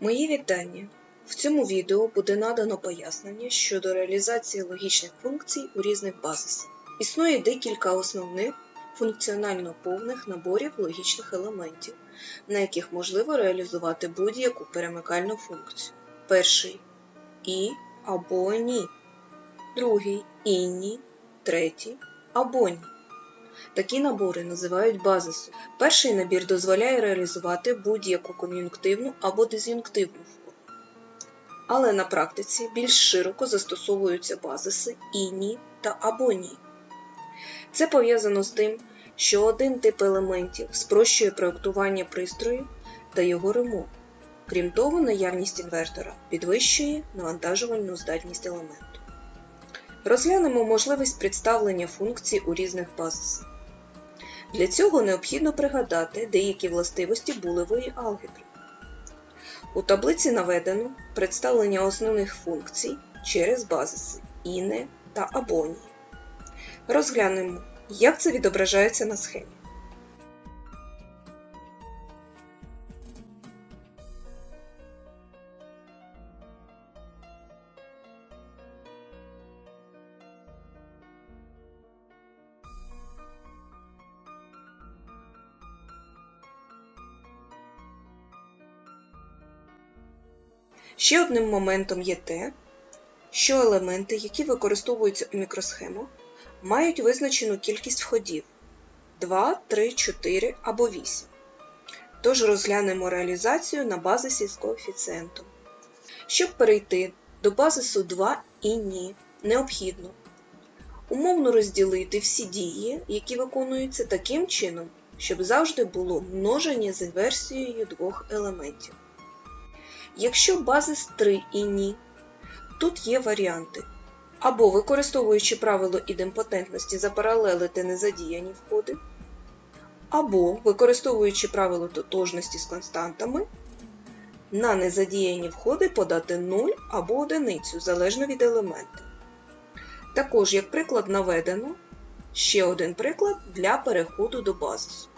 Мої вітання! В цьому відео буде надано пояснення щодо реалізації логічних функцій у різних базисах. Існує декілька основних функціонально повних наборів логічних елементів, на яких можливо реалізувати будь-яку перемикальну функцію. Перший і або ні, другий і ні, третій або ні. Такі набори називають базисом. Перший набір дозволяє реалізувати будь-яку кон'юнктивну або диз'юнктивну форму. Але на практиці більш широко застосовуються базиси і ні та або ні. Це пов'язано з тим, що один тип елементів спрощує проєктування пристрою та його ремонт. Крім того, наявність інвертора підвищує навантажувальну здатність елементу. Розглянемо можливість представлення функцій у різних базисах. Для цього необхідно пригадати деякі властивості булевої алгебри. У таблиці наведено представлення основних функцій через базиси іне та абоні. Розглянемо, як це відображається на схемі. Ще одним моментом є те, що елементи, які використовуються у мікросхемах, мають визначену кількість входів 2, 3, 4 або 8. Тож розглянемо реалізацію на базисі з коефіцієнтом. Щоб перейти до базису 2 і ні, необхідно умовно розділити всі дії, які виконуються таким чином, щоб завжди було множення з інверсією двох елементів. Якщо базис 3 і ні, тут є варіанти. Або використовуючи правило ідемпотентності запаралелити незадіяні входи, або використовуючи правило тотожності з константами, на незадіяні входи подати 0 або одиницю залежно від елемента. Також, як приклад наведено, ще один приклад для переходу до базису.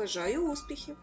Бажаю успіхів!